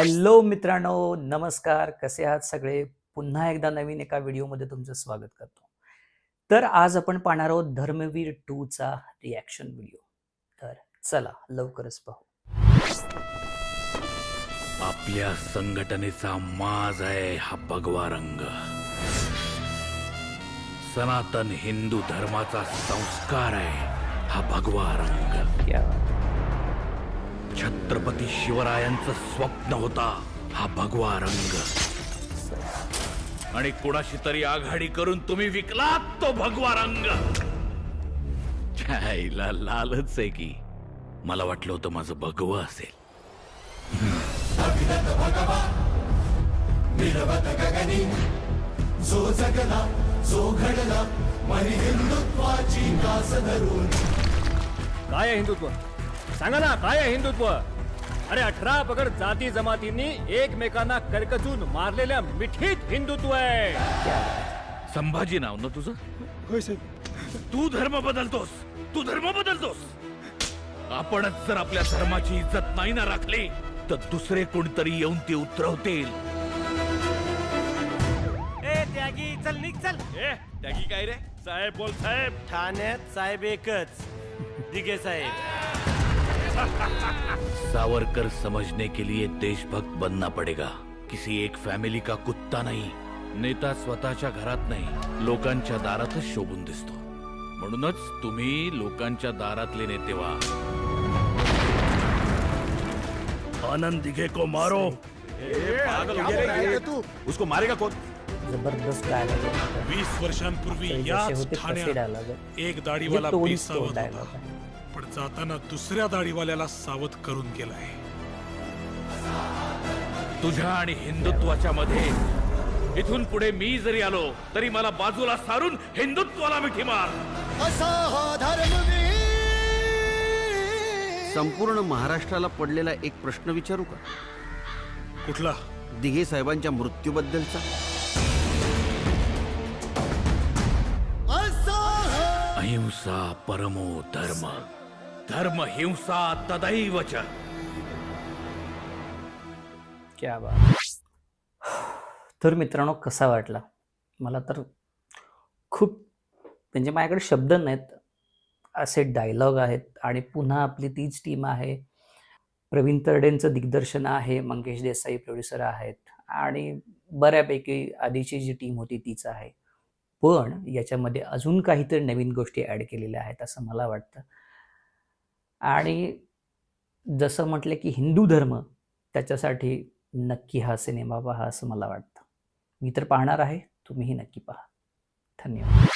Hello मित्रांनो नमस्कार. कसे आहात सगळे? पुन्हा एकदा नवीन एका व्हिडिओमध्ये तुमचं स्वागत करतो. तर आज आपण पाहणार आहोत धर्मवीर टू चा रिॲक्शन व्हिडिओ तर चला लवकरच पाहू. आपल्या संघटनेचा माज आहे हा भगवा रंग. सनातन हिंदू धर्माचा संस्कार आहे हा भगवा रंग. छत्रपती शिवरायांचं स्वप्न होता हा भगवा रंग. आणि कुणाशी तरी आघाडी करून तुम्ही विकलात तो भगवा रंग. छाईला लालच आहे की. मला वाटलं होतं माझं भगवं असेल. काय आहे हिंदुत्व? सांगा ना काय आहे हिंदुत्व? अरे अठरा पगड जाती जमातींनी एकमेकांना करकचून मारलेल्या मिठीत हिंदुत्व आहे. संभाजी नाव ना तुझं? होय साहेब. तू धर्म बदलतोस. तू धर्म बदलतोस. आपणच जर आपल्या धर्माची इज्जत नाही ना राखली तर दुसरे कोणतरी येऊन ती उतरवतील. ए त्यागी चल निघ चल. ए त्यागी काय रे? साहेब बोल साहेब. ठाण्यात साहेब एकच. दिघे साहेब. सावरकर समझने के लिए देशभक्त बनना पडेगा। किसी एक फॅमिली का कुत्ता नाही नेता स्वतःच्या घरात नाही लोकांच्या दारातच शोभून दिसतो। म्हणूनच तुम्ही लोकांच्या दारातले नेते व्हा। आनंद दिघे को मारो। तू? उसको मारेगा कौन? जबरदस्त डायलॉग वीस वर्षांपूर्वी याच ठाण्यात एक दाढीवाला डायलॉग होता पण जाताना दुसऱ्या दाढीवाल्याला सावध करून गेलाय. तुझ्या आणि हिंदुत्वाच्या मध्ये इथून पुढे मी जरी आलो तरी मला बाजूला सारून हिंदुत्वाला मिठी मार. संपूर्ण महाराष्ट्राला पडलेला एक प्रश्न विचारू का? कुठला? दिघे साहेबांच्या मृत्यूबद्दलचा? अहिंसा परमो धर्म. धर्म हिंसा तदैव च। क्या बात। तर मित्रांनो कसा वाटला? मला तर खूप म्हणजे माझ्याकडे शब्द नाहीत असे डायलॉग आहेत आणि पुन्हा आपली तीच टीम आहे. प्रवीण तरडेंचं दिग्दर्शन आहे मंगेश देसाई प्रोड्युसर आहेत आणि बऱ्यापैकी आधीची जी टीम होती तीच आहे. पण याच्यामध्ये अजून काहीतरी नवीन गोष्टी ॲड केलेल्या आहेत असं मला वाटतं. आणि जसं म्हटलं की हिंदू धर्म त्याच्यासाठी नक्की हा सिनेमा पहा असं मला वाटतं. मी तर पाहणार आहे तुम्हीही नक्की पहा. धन्यवाद.